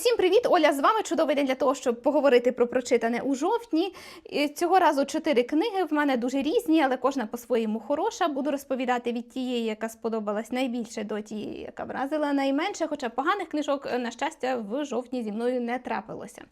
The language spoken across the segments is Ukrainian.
Усім привіт! Оля з вами. Чудовий день для того, щоб поговорити про прочитане у жовтні. Цього разу чотири книги в мене дуже різні, але кожна по-своєму хороша. Буду розповідати від тієї, яка сподобалась найбільше, до тієї, яка вразила найменше. Хоча поганих книжок, на щастя, в жовтні зі мною не трапилося.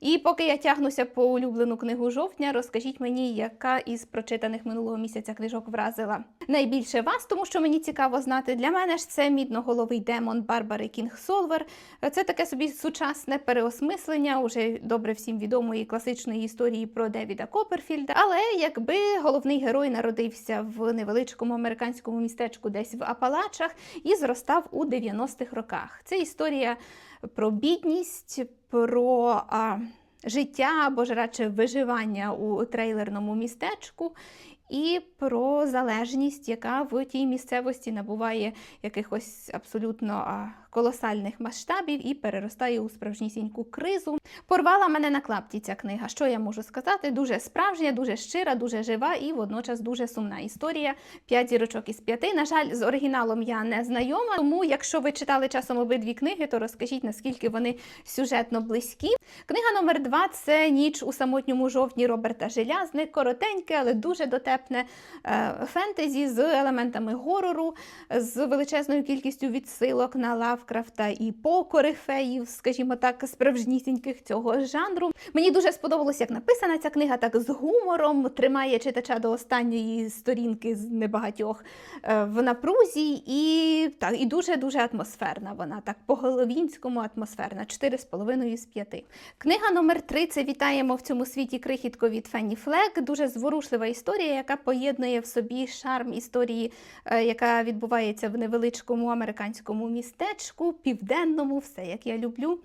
І поки я тягнуся по улюблену книгу жовтня, розкажіть мені, яка із прочитаних минулого місяця книжок вразила найбільше вас, тому що мені цікаво знати. Для мене ж це мідноголовий демон Барбари Кінг Солвер. Це таке собі сучасне переосмислення уже добре всім відомої класичної історії про Девіда Копперфільда. Але якби головний герой народився в невеличкому американському містечку, десь в Апалачах, і зростав у 90-х роках. Це історія про бідність, про а, життя або ж радше виживання у трейлерному містечку. І про залежність, яка в тій місцевості набуває якихось абсолютно колосальних масштабів і переростає у справжнісіньку кризу. Порвала мене на клапті ця книга. Що я можу сказати? Дуже справжня, дуже щира, дуже жива і водночас дуже сумна історія. П'ять зірочок із п'яти. На жаль, з оригіналом я не знайома. Тому, якщо ви читали часом обидві книги, то розкажіть, наскільки вони сюжетно близькі. Книга номер два це ніч у самотньому жовтні Роберта Желязни. Коротеньке, але дуже дотепне е, фентезі з елементами горору, з величезною кількістю відсилок на Лавкрафта і по корифеїв, скажімо так, справжнісіньких цього жанру. Мені дуже сподобалось, як написана ця книга, так з гумором тримає читача до останньої сторінки з небагатьох е, в напрузі, і так і дуже дуже атмосферна. Вона так по головінському атмосферна. 4,5 з 5. Книга номер 3 це вітаємо в цьому світі крихітко від Фенні Флек. Дуже зворушлива історія, яка поєднує в собі шарм історії, е, яка відбувається в невеличкому американському містечку, південному, все як я люблю.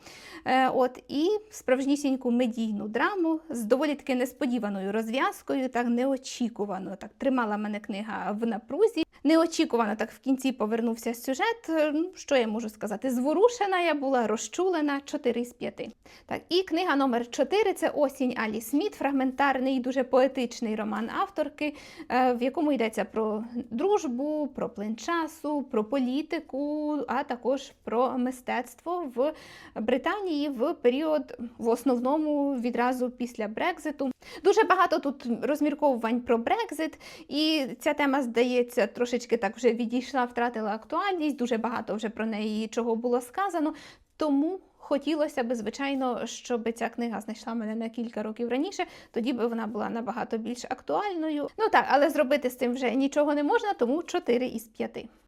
Е, От і справжнісіньку медійну драму з доволі таки несподіваною розв'язкою, так неочікувано. Так тримала мене книга в напрузі. Неочікувано так в кінці повернувся сюжет. Е, Ну, що я можу сказати? Зворушена я була, розчулена 4 з 5. Так, і книга номер 4 це Осінь Алі Сміт, фрагментарний, дуже поетичний роман авторки, е, в якому йдеться про дружбу, про плин часу, про політику, а також про мистецтво в Британії в період в основному відразу після Брекзиту. Дуже багато тут розмірковувань про Брекзит, і ця тема, здається, трошечки так вже відійшла, втратила актуальність. Дуже багато вже про неї чого було сказано. Тому хотілося б, звичайно, щоб ця книга знайшла мене на кілька років раніше, тоді би вона була набагато більш актуальною. Ну так, але зробити з цим вже нічого не можна, тому 4 із 5.